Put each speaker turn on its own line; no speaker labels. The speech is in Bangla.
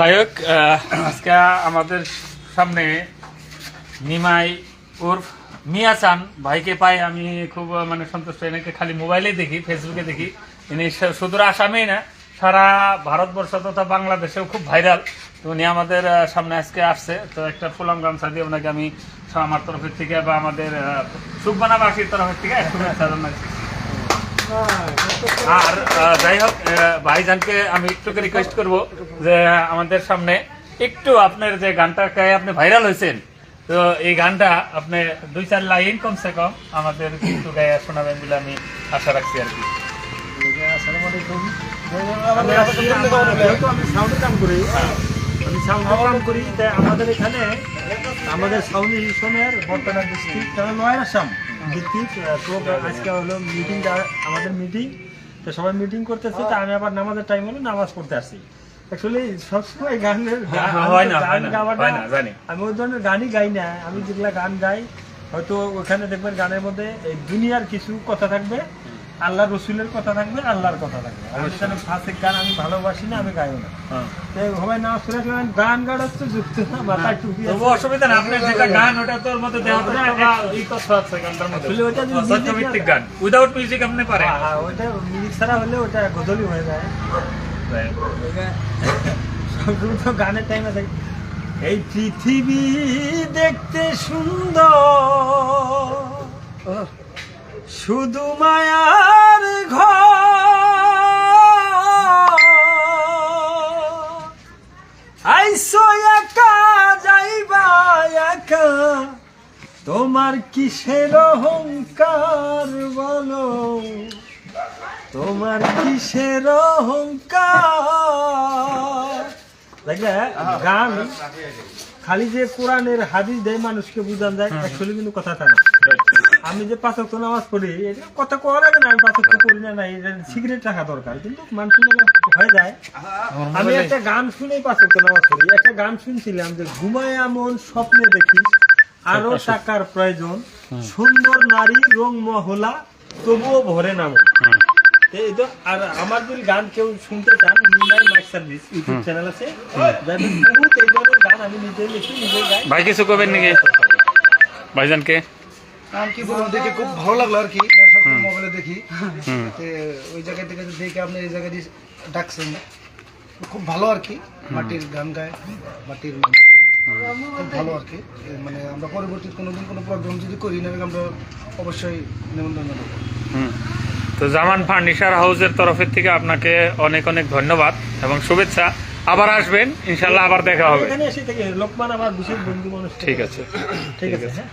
যাই হোক আজকে আমাদের সামনে নিমাই উর্ফ মিয়াচান ভাইকে পাই আমি খুব মানে সন্তুষ্ট। এনাকে খালি মোবাইলেই দেখি, ফেসবুকে দেখি। ইনি সুদূর আসামেই না, সারা ভারতবর্ষ তথা বাংলাদেশেও খুব ভাইরাল। তো উনি আমাদের সামনে আজকে আসছে। তো একটা ফুলাম গামছা দিয়ে ওনাকে আমি আমার তরফের থেকে বা আমাদের সুখবানাবাসীর তরফের থেকে শুভেচ্ছা জানাচ্ছি আর যাই হোক ভাইজানকে আমি একটু রিকোয়েস্ট করব যে আমাদের সামনে একটু আপনার যে গানটা গায়ে আপনি ভাইরাল হয়েছেন, তো এই গানটা আপনি দুই চার লাইন কমসে কম আমাদের একটু গায়ে শোনাবেন বলে আমি আশা রাখছি আর কি।
আমাদের এখানে আমাদের সাউন্ড ইলেকশনের বর্তমান ডিস্ট্রিক্ট নয় আসাম। ডিস্ট্রিক্ট তো আজকে হলো মিটিং আমাদের মিটিং তো সবাই মিটিং করতেছে তো আমি আবার নামাজের টাইম হলো নামাজ পড়তে আসি অ্যাকচুয়ালি সবসময় গানের
হ্যাঁ,
গান গাওয়াটা। আমি ওই ধরনের গানই গাই না আমি যেগুলা গান গাই হয়তো ওখানে দেখবেন গানের মধ্যে এই দুনিয়ার কিছু কথা থাকবে। আল্লাহ রসুলের কথা থাকবে আল্লাহর কথা থাকবে। সেখানে ফাঁসের গান আমি ভালোবাসি না আমি গাইও না। তো সবাই না শুনে গান গাড়ার তো যুক্ত না টুপি
তবু
আছে।
অসুবিধা না আপনার যেটা গান ওটা তোর মধ্যে দেওয়া তো কথা আছে গানটার মধ্যে।
ওটা যদি
গান। উইদাউট মিউজিক আপনি
হ্যাঁ, হ্যাঁ, ওইটা মিউজিক ছাড়া হলে ওটা গজলই হয়ে যায়। সবসময় তো গানের টাইমে থাকে। এই পৃথিবী দেখতে সুন্দর। শুধু মায়ার ঘর। আইসো একা যাইবা একা। তোমার কিসের অহংকার বলো? তোমার কিসের অহংকার? দেখলে গান। খালি যে কোরআনের হাদিস দেয় মানুষকে বুঝান যায় অ্যাকচুয়ালি কিন্তু কথা না। আমি যে পাঁচ ওয়াক্ত নামাজ পড়ি এটা কথা কোয়া লাগে না আমি পাঁচ ওয়াক্ত পড়ি না নাই সিগারেট রাখা দরকার। কিন্তু মানুষের হয়ে যায়। আমি একটা গান শুনেই পাঁচ ওয়াক্ত নামাজ পড়ি। একটা গান শুনছিলাম যে ঘুমায় এমন স্বপ্নে দেখি আরও টাকার প্রয়োজন সুন্দর নারী রং মহলা তবুও ভরে নাম। আর আমার যদি গান কেউ শুনতে চান মিনাই মাইক সার্ভিস ইউটিউব চ্যানেল আছে। বহুত এই ধরনের গান আমি নিজে লিখি নিজে গাই।
ভাই কিছু কবেন নাকি? ভাইজানকে?
আমি কি বলব দেখে খুব ভালো লাগল আর কি। মোবাইলে দেখি। ওই জায়গা থেকে দেখে আপনি এই জায়গায় দিয়ে ডাকছেন। খুব ভালো আর কি মাটির গান গায় মাটির খুব ভালো আর কি। মানে আমরা পরবর্তী কোনোদিন কোনো প্রোগ্রাম যদি করি না আমরা অবশ্যই নিমন্ত্রণ জানাব।
হুম। তো জামান ফার্নিচার হাউসের তরফের থেকে আপনাকে অনেক অনেক ধন্যবাদ এবং শুভেচ্ছা। আবার আসবেন ইনশাল্লাহ আবার দেখা হবে।
এখানে এসে থেকে লোকমান আমার বিশেষ বন্ধু মানুষ।
ঠিক আছে
ঠিক আছে। হ্যাঁ?